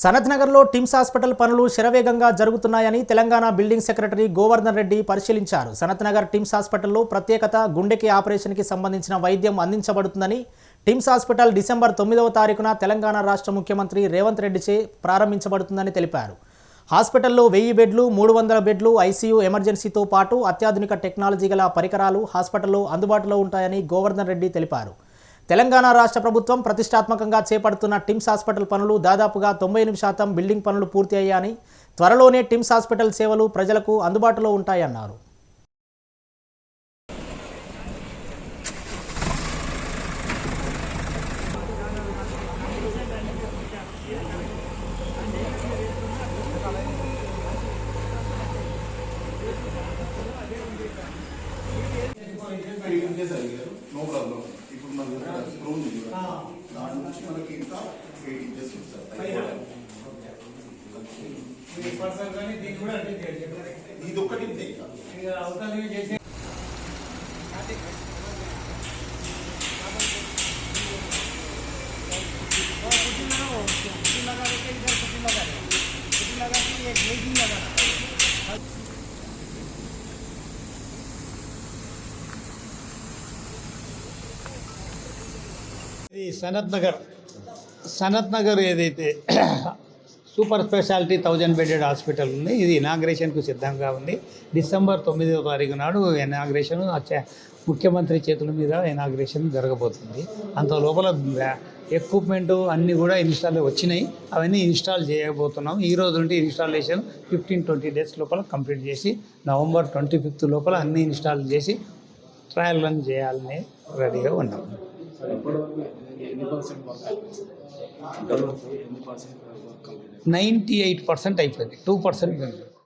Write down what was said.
సనత్ నగర్లో TIMS hospital పనులు శరవేగంగా జరుగుతున్నాయని తెలంగాణ బిల్డింగ్ సెక్రటరీ గోవర్ధన్ రెడ్డి పరిశీలించారు. సనత్ నగర్ టిమ్స్ హాస్పిటల్లో ప్రత్యేకత గుండెకి ఆపరేషన్కి సంబంధించిన వైద్యం అందించబడుతుందని టిమ్స్ హాస్పిటల్ డిసెంబర్ తొమ్మిదవ తారీఖున తెలంగాణ రాష్ట్ర ముఖ్యమంత్రి రేవంత్ రెడ్డిచే ప్రారంభించబడుతుందని తెలిపారు. హాస్పిటల్లో వెయ్యి బెడ్లు మూడు వందల బెడ్లు ఐసీయూ ఎమర్జెన్సీతో పాటు అత్యాధునిక టెక్నాలజీ గల పరికరాలు హాస్పిటల్లో అందుబాటులో ఉంటాయని గోవర్ధన్ రెడ్డి తెలిపారు. తెలంగాణ రాష్ట్ర ప్రభుత్వం ప్రతిష్టాత్మకంగా చేపడుతున్న టిమ్స్ హాస్పిటల్ పనులు దాదాపుగా తొంభై ఎనిమిది శాతం బిల్డింగ్ పనులు పూర్తి అయ్యాయని త్వరలోనే టిమ్స్ హాస్పిటల్ సేవలు ప్రజలకు అందుబాటులో ఉంటాయన్నారు. నో ప్రాబ్లం ఇప్పుడు మనకు రూమ్ ఉంది కదా, దాని నుంచి మనకి ఇంకా ఎయిట్ ఇంచెస్ ఉంది సార్ ఇది ఒక్కటి ఇంతే ఇంకా ఇది సనత్ నగర్. సనత్ నగర్ ఏదైతే super speciality thousand bedded hospital ఉంది ఇది ఇనాగ్రేషన్కు సిద్ధంగా ఉంది. డిసెంబర్ తొమ్మిదవ తారీఖు నాడు ఇనాగ్రేషన్ ముఖ్యమంత్రి చేతుల మీద ఇనాగ్రేషన్ జరగబోతుంది. అంత లోపల ఎక్విప్మెంట్ అన్నీ కూడా ఇన్స్టాల్ వచ్చినాయి. అవన్నీ ఇన్స్టాల్ చేయబోతున్నాం. ఈ రోజు నుండి ఇన్స్టాలేషన్ ఫిఫ్టీన్ ట్వంటీ డేస్ లోపల కంప్లీట్ చేసి నవంబర్ ట్వంటీ ఫిఫ్త్ లోపల అన్నీ ఇన్స్టాల్ చేసి ట్రయల్ రన్ చేయాలని రెడీగా ఉన్నాం. నైంటీ ఎయిట్ పర్సెంట్ అయిపోయింది. Two percent